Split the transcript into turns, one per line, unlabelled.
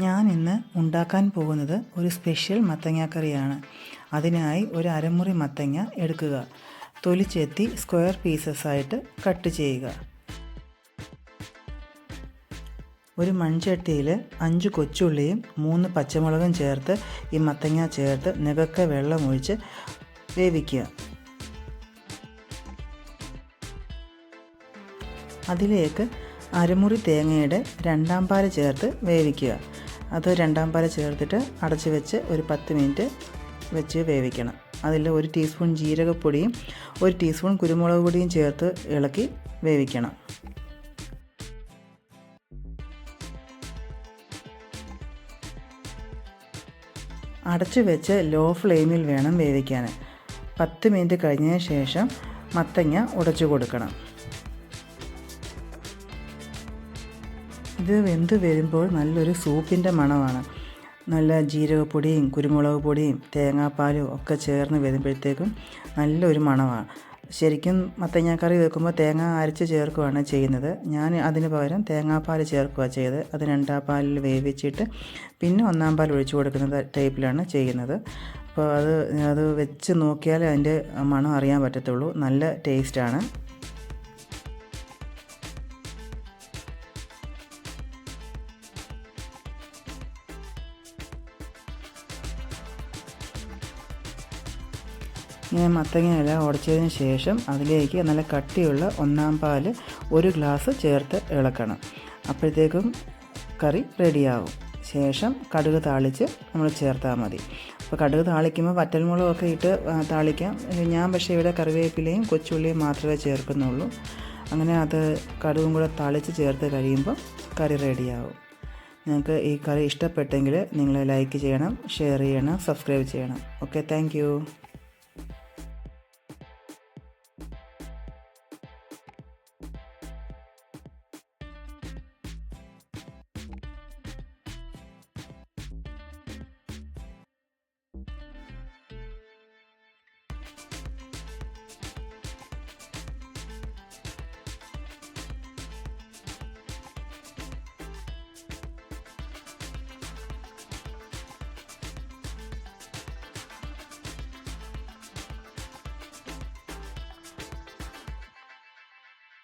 ഞാൻ ഇന്ന് ഉണ്ടാക്കാൻ പോകുന്നത് ഒരു സ്പെഷ്യൽ മത്തങ്ങാക്കറിയാണ്. അതിനായി ഒരു അരമുറി മത്തങ്ങ എടുക്കുക. തൊലിച്ചെത്തി സ്ക്വയർ പീസസ് ആയിട്ട് കട്ട് ചെയ്യുക. ഒരു മൺചട്ടിയിൽ അഞ്ച് കൊച്ചുള്ളിയും മൂന്ന് പച്ചമുളകും ചേർത്ത് ഈ മത്തങ്ങ ചേർത്ത് നികക്ക വെള്ളം ഒഴിച്ച് വേവിക്കുക. അതിലേക്ക് അരമുറി തേങ്ങയുടെ രണ്ടാം പാൽ ചേർത്ത് വേവിക്കുക. അത് രണ്ടാം പാല ചേർത്തിട്ട് അടച്ച് വെച്ച് ഒരു പത്ത് മിനിറ്റ് വെച്ച് വേവിക്കണം. അതിൽ ഒരു ടീസ്പൂൺ ജീരകപ്പൊടിയും ഒരു ടീസ്പൂൺ കുരുമുളക് പൊടിയും ചേർത്ത് ഇളക്കി വേവിക്കണം. അടച്ചു വെച്ച് ലോ ഫ്ലെയിമിൽ വേണം വേവിക്കാൻ. പത്ത് മിനിറ്റ് കഴിഞ്ഞതിന് ശേഷം മത്തങ്ങ ഉടച്ചു കൊടുക്കണം. ഇത് വെന്ത് വരുമ്പോൾ നല്ലൊരു സൂപ്പിന്റെ മണമാണ്. നല്ല ജീരകപ്പൊടിയും കുരുമുളക് പൊടിയും തേങ്ങാപ്പാലും ഒക്കെ ചേർന്ന് വരുമ്പോഴത്തേക്കും നല്ലൊരു മണമാണ്. ശരിക്കും മത്തങ്ങാക്കറി വെക്കുമ്പോൾ തേങ്ങ അരച്ച് ചേർക്കുകയാണ് ചെയ്യുന്നത്. ഞാൻ അതിന് പകരം തേങ്ങാപ്പാൽ ചേർക്കുക ചെയ്ത് അത് രണ്ടാം പാലിൽ വേവിച്ചിട്ട് പിന്നെ ഒന്നാം പാൽ ഒഴിച്ചു കൊടുക്കുന്ന ടൈപ്പിലാണ് ചെയ്യുന്നത്. അപ്പോൾ അത് അത് വെച്ച് നോക്കിയാൽ അതിന്റെ മണം അറിയാൻ പറ്റത്തുള്ളൂ. നല്ല ടേസ്റ്റാണ്. ഇങ്ങനെ മത്തങ്ങ ഇല ഉടച്ചതിന് ശേഷം അതിലേക്ക് നല്ല കട്ടിയുള്ള ഒന്നാം പാൽ ഒരു ഗ്ലാസ് ചേർത്ത് ഇളക്കണം. അപ്പോഴത്തേക്കും കറി റെഡിയാവും. ശേഷം കടുക് താളിച്ച് നമ്മൾ ചേർത്താൽ മതി. അപ്പോൾ കടുക് താളിക്കുമ്പോൾ വറ്റൽമുളകൊക്കെ ഇട്ട് താളിക്കാം. ഞാൻ പക്ഷേ ഇവിടെ കറിവേപ്പിലയും കൊച്ചുള്ളിയും മാത്രമേ ചേർക്കുന്നുള്ളൂ. അങ്ങനെ അത് കടുകും കൂടെ താളിച്ച് ചേർത്ത് കഴിയുമ്പോൾ കറി റെഡിയാവും. നിങ്ങൾക്ക് ഈ കറി ഇഷ്ടപ്പെട്ടെങ്കിൽ നിങ്ങൾ ലൈക്ക് ചെയ്യണം ഷെയർ ചെയ്യണം സബ്സ്ക്രൈബ് ചെയ്യണം. Okay thank